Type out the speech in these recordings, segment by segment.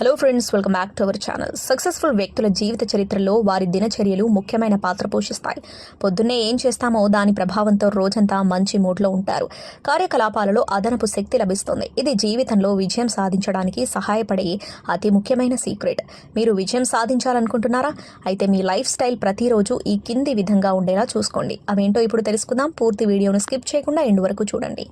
Hello friends welcome back to our channel successful వ్యక్తుల జీవిత చరిత్రలో వారి దినచర్యలు ముఖ్యమైన పాత్ర పోషిస్తాయి. పొద్దున్నే ఏం చేస్తామో దాని ప్రభావంతో రోజంతా మంచి మూడ్లో ఉంటారు. కార్యకలాపాలలో అదనపు శక్తి లభిస్తుంది. ఇది జీవితంలో విజయం సాధించడానికి సహాయపడే అతి ముఖ్యమైన సీక్రెట్ మీరు విజయం సాధించాలనుకుంటున్నారా? అయితే మీ లైఫ్ స్టైల్ ప్రతిరోజు ఈ కింది విధంగా ఉండేలా చూసుకోండి. అవేంటో ఇప్పుడు తెలుసుకుందాం. పూర్తి వీడియోను స్కిప్ చేయకుండా ఎండు వరకు చూడండి.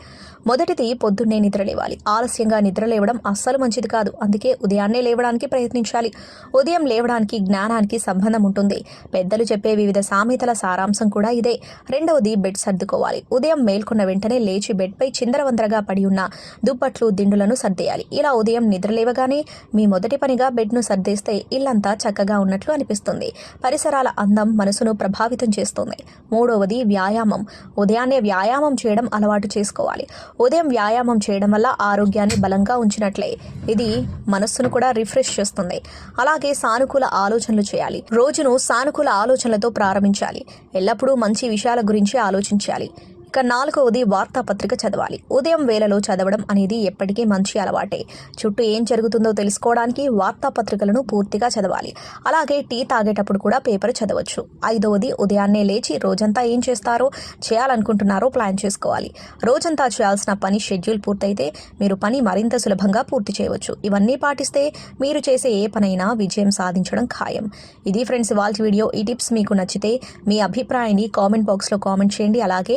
మొదటిది పొద్దున్నే నిద్రలేవాలి ఆలస్యంగా నిద్ర లేవడం అస్సలు మంచిది కాదు. అందుకే ఉదయాన్నే లేవడానికి ప్రయత్నించాలి. ఉదయం లేవడానికి జ్ఞానానికి సంబంధం ఉంటుంది. పెద్దలు చెప్పే వివిధ సామెతల సారాంశం కూడా ఇదే. రెండవది బెడ్ సర్దుకోవాలి. ఉదయం మేల్కొన్న వెంటనే లేచి బెడ్పై చిందరవందరగా పడి ఉన్న దుప్పట్లు దిండులను సర్దేయాలి. ఇలా ఉదయం నిద్ర లేవగానే మీ మొదటి పనిగా బెడ్ను సర్దేస్తే ఇల్లంతా చక్కగా ఉన్నట్లు అనిపిస్తుంది. పరిసరాల అందం మనసును ప్రభావితం చేస్తుంది. మూడవది వ్యాయామం. ఉదయాన్నే వ్యాయామం చేయడం అలవాటు చేసుకోవాలి. ఉదయం వ్యాయామం చేయడం వల్ల ఆరోగ్యాన్ని బలంగా ఉంచినట్లే. ఇది మనస్సును కూడా రిఫ్రెష్ చేస్తుంది. అలాగే సానుకూల ఆలోచనలు చేయాలి. రోజును సానుకూల ఆలోచనలతో ప్రారంభించాలి. ఎల్లప్పుడూ మంచి విషయాల గురించి ఆలోచించాలి. ఇక నాలుగవది వార్తాపత్రిక చదవాలి. ఉదయం వేళలో చదవడం అనేది ఎప్పటికీ మంచి అలవాటే. చుట్టూ ఏం జరుగుతుందో తెలుసుకోవడానికి వార్తాపత్రికలను పూర్తిగా చదవాలి. అలాగే టీ తాగేటప్పుడు కూడా పేపర్ చదవచ్చు. ఐదవది ఉదయాన్నే లేచి రోజంతా ఏం చేస్తారో చేయాలనుకుంటున్నారో ప్లాన్ చేసుకోవాలి. రోజంతా చేయాల్సిన పని షెడ్యూల్ పూర్తయితే మీరు పని మరింత సులభంగా పూర్తి చేయవచ్చు. ఇవన్నీ పాటిస్తే మీరు చేసే ఏ పనైనా విజయం సాధించడం ఖాయం. ఇది ఫ్రెండ్స్ ఇవాళ వీడియో. ఈ టిప్స్ మీకు నచ్చితే మీ అభిప్రాయాన్ని కామెంట్ బాక్స్లో కామెంట్ చేయండి. అలాగే